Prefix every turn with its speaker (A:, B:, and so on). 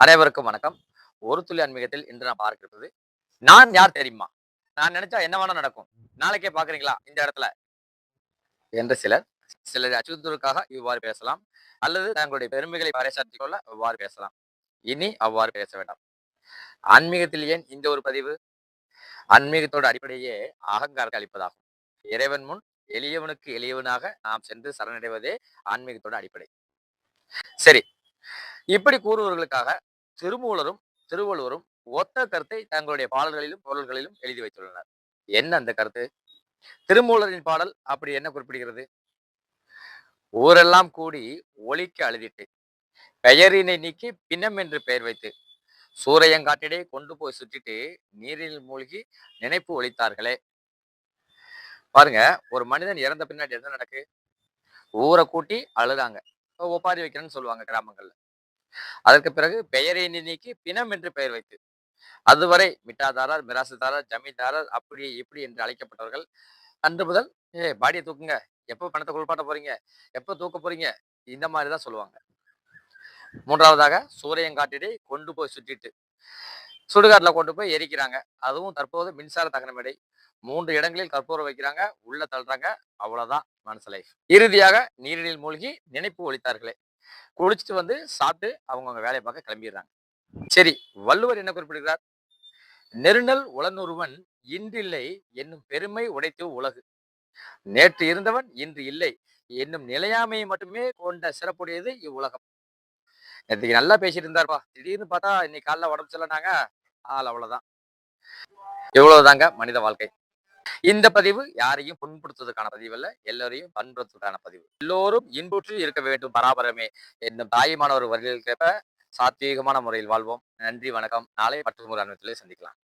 A: அனைவருக்கும் வணக்கம். ஒரு துளி ஆன்மீகத்தில் இன்று நான் பார்க்கிறது நான் யார் தெரியுமா? நான் நினைச்சா என்ன வேணா நடக்கும். நாளைக்கே பாக்குறீங்களா இந்த இடத்துல. என்று சிலர் சிலர் அச்சுறுத்தலுக்காக இவ்வாறு பேசலாம். அல்லது தங்களுடைய பெருமைகளை பறைசாற்றிக் கொள்ள இவ்வாறு பேசலாம். இனி அவ்வாறு பேச வேண்டாம். ஆன்மீகத்தில் ஏன் இந்த ஒரு பதிவு? ஆன்மீகத்தோட அடிப்படையே அகங்காரத்தை அளிப்பதாகும். இறைவன் முன் எளியவனுக்கு எளியவனாக நாம் சென்று சரணடைவதே ஆன்மீகத்தோட அடிப்படை. சரி. இப்படி கூறுவர்களுக்காக திருமூலரும் திருவள்ளுவரும் ஒத்த கருத்தை தங்களுடைய பாடல்களிலும் பொருள்களிலும் எழுதி வைத்துள்ளனர். என்ன அந்த கருத்து? திருமூலரின் பாடல் அப்படி என்ன குறிப்பிடுகிறது? ஊரெல்லாம் கூடி ஒலிக்க அழுதிட்டு பெயரினை நீக்கி பின்னம் என்று பெயர் வைத்து சூரையங்காட்டிடே கொண்டு போய் சுற்றிட்டு நீரில் மூழ்கி நினைப்பு ஒழித்தார்களே பாருங்க ஒரு மனிதன் இறந்த பின்னாடி என்ன நடக்கு? ஊரை கூட்டி அழுதாங்க. ஒப்பாரி வைக்கிறேன்னு சொல்லுவாங்க கிராமங்கள்ல. அதற்கு பிறகு பெயரை நீக்கி பிணம் என்று பெயர் வைத்து அதுவரை மிட்டாதாரர் மிராசுதாரர் ஜமீன்தாரர் அப்படி இப்படி என்று அழைக்கப்பட்டவர்கள் அன்று முதல் ஏ பாடியை தூக்குங்க. எப்போ பணத்தை குளிப்பாட்ட போறீங்க? எப்போ தூக்க போறீங்க? இந்த மாதிரி தான் சொல்லுவாங்க. மூன்றாவதாக சூரியங்காட்டிடை கொண்டு போய் சுற்றிட்டு சுடுகாட்டுல கொண்டு போய் எரிக்கிறாங்க. அதுவும் தற்போது மின்சார தகன மேடை மூன்று இடங்களில் கற்பூரம் வைக்கிறாங்க உள்ள தள்ளுறாங்க. அவ்வளவுதான் மனசு லைஃப் இறுதியாக நீரில் மூழ்கி நினைப்பு ஒழித்தார்களே குளிச்சுட்டு வந்து சாப்பிட்டு அவங்கவுங்க வேலையை பார்க்க கிளம்பிடுறாங்க. சரி வள்ளுவர் என்ன குறிப்பிடுகிறார்? நெருநல் உளநொருவன் இன்றில்லை என்னும் பெருமை உடைத்து உலகு. நேற்று இருந்தவன் இன்று இல்லை. என்னும் நிலையாமையை மட்டுமே கொண்ட சிறப்புடையது இவ்வுலகம். நேற்றுக்கு நல்லா பேசிட்டு இருந்தாருப்பா திடீர்னு பார்த்தா இன்னைக்கு காலைல உடம்பு சொல்லனாங்க ஆள் அவ்வளவுதான். இவ்வளவுதாங்க மனித வாழ்க்கை. இந்த பதிவு யாரையும் புண்படுத்துவதற்கான பதிவு அல்ல எல்லோரையும் பண்படுத்துவதற்கான பதிவு. எல்லோரும் இன்புற்று இருக்க வேண்டும் பராபரமே என்னும் தாயுமான ஒரு வரிகளுக்கேற்ப சாத்வீகமான முறையில் வாழ்வோம். நன்றி வணக்கம். நாளை மற்றொரு அனுபவத்திலே சந்திக்கலாம்.